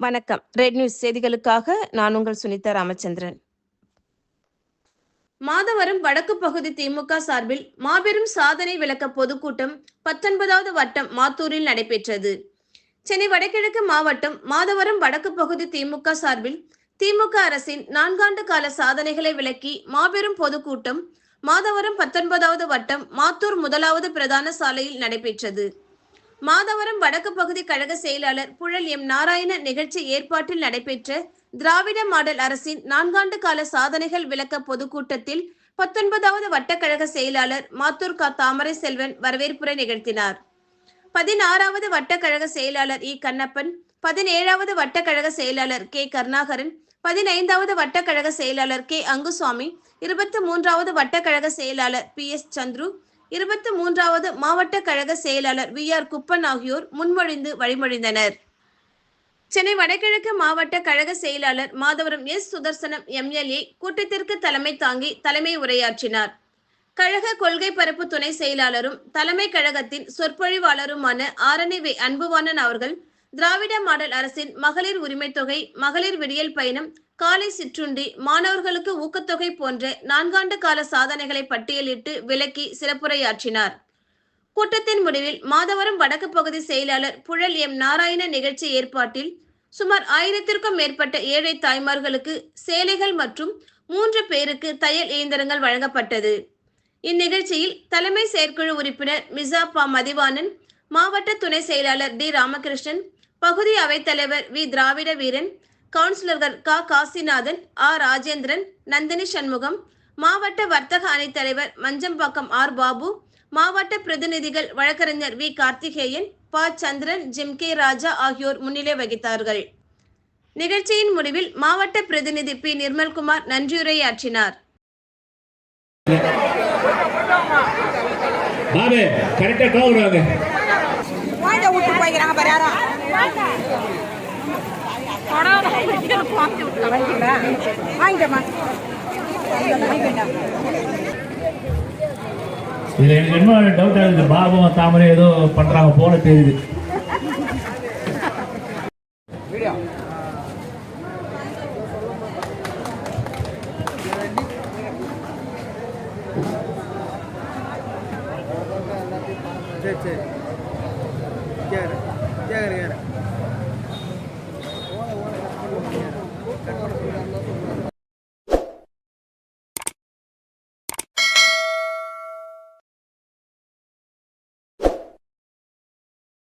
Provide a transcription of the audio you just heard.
வணக்கம். Red news செய்திகளுக்காக நான் உங்கள் சுனிதா ராமச்சந்திரன். மாதவரம் வடக்கு பகுதி திமுக சார்பில் மாபெரும் சாதனை விளக்க பொதுக்கூட்டம் பத்தொன்பதாவது வட்டம் மாத்தூரில் நடைபெற்றது. சென்னை வடகிழக்கு மாவட்டம் மாதவரம் வடக்கு பகுதி திமுக சார்பில் திமுக அரசின் நான்காண்டு கால சாதனைகளை விளக்கி மாபெரும் பொதுக்கூட்டம் மாதவரம் பத்தொன்பதாவது வட்டம் மாத்தூர் முதலாவது பிரதான சாலையில் நடைபெற்றது. மாதவரம் வடக்கு பகுதி கழக செயலாளர் புழல் எம் நாராயண நிகழ்ச்சி ஏற்பாட்டில் நடைபெற்ற திராவிட மாடல் அரசின் நான்காண்டு கால சாதனைகள் விளக்க பொதுக்கூட்டத்தில் பத்தொன்பதாவது வட்டக்கழக செயலாளர் மாத்தூர் கா தாமரை செல்வன் வரவேற்புரை நிகழ்த்தினார். பதினாறாவது வட்டக்கழக செயலாளர் இ கண்ணப்பன் பதினேழாவது வட்டக்கழக செயலாளர் கே கருணாகரன் பதினைந்தாவது வட்டக்கழக செயலாளர் கே அங்குசுவாமி இருபத்தி மூன்றாவது வட்டக்கழக செயலாளர் பி எஸ் சந்துரு இருபத்தி மூன்றாவது மாவட்ட கழக செயலாளர் வி ஆர் குப்பன் ஆகியோர் முன்மொழிந்து வழிமொழிந்தனர். சென்னை வடகிழக்கு மாவட்ட கழக செயலாளர் மாதவரம் எஸ் சுதர்சனம் எம்எல்ஏ கூட்டத்திற்கு தலைமை தாங்கி தலைமை உரையாற்றினார். கழக கொள்கை பரப்பு துணை செயலாளரும் தலைமை கழகத்தின் சொற்பொழிவாளருமான ஆரணி வே அன்புவாணன் அவர்கள் திராவிட மாடல் அரசின் மகளிர் உரிமை தொகை மகளிர் விடியல் பயணம் காலை சிற்றுண்டி மாணவர்களுக்கு ஊக்கத்தொகை போன்ற நான்காண்டு கால சாதனைகளை பட்டியலிட்டு விளக்கி சிறப்புரையாற்றினார். கூட்டத்தின் முடிவில் மாதவரம் வடக்கு பகுதி செயலாளர் புழல் எம் நாராயண நிகழ்ச்சி ஏற்பாட்டில் சுமார் ஆயிரத்திற்கும் மேற்பட்ட ஏழை தாய்மார்களுக்கு சேலைகள் மற்றும் மூன்று பேருக்கு தையல் இயந்திரங்கள் வழங்கப்பட்டது. இந்நிகழ்ச்சியில் தலைமை செயற்குழு உறுப்பினர் மிசா பா மதிவாணன் மாவட்ட துணை செயலாளர் டி ராமகிருஷ்ணன் பகுதி அவைத்தலைவர் வி திராவிட வீரன் கவுன்சிலர்கள் க. காசிநாதன் ஆ. ராஜேந்திரன் நந்தினி சண்முகம் மாவட்ட வர்த்தக அணித் தலைவர் மஞ்சம்பாக்கம் ஆர். பாபு மாவட்ட பிரதிநிதிகள் வழக்கறிஞர் வி. கார்த்திகேயன் ப. சந்திரன் ஜிம். கே. ராஜா ஆகியோர் முன்னிலை வகித்தார்கள். நிகழ்ச்சியின் முடிவில் மாவட்ட பிரதிநிதி பி. நிர்மல்குமார் நன்றியுரையாற்றினார். பாபு கரெக்டா கவுறாங்க குழந்தை விட்டு போய்க்கிறாங்க பாரு யாரும் இதுல எனக்கு என்ன டவுட் ஆகுது பாபம் தாமரை ஏதோ பண்றாங்க போல தெரியுது. சரி சரி. கேட்குறேன் கேட்குறேன்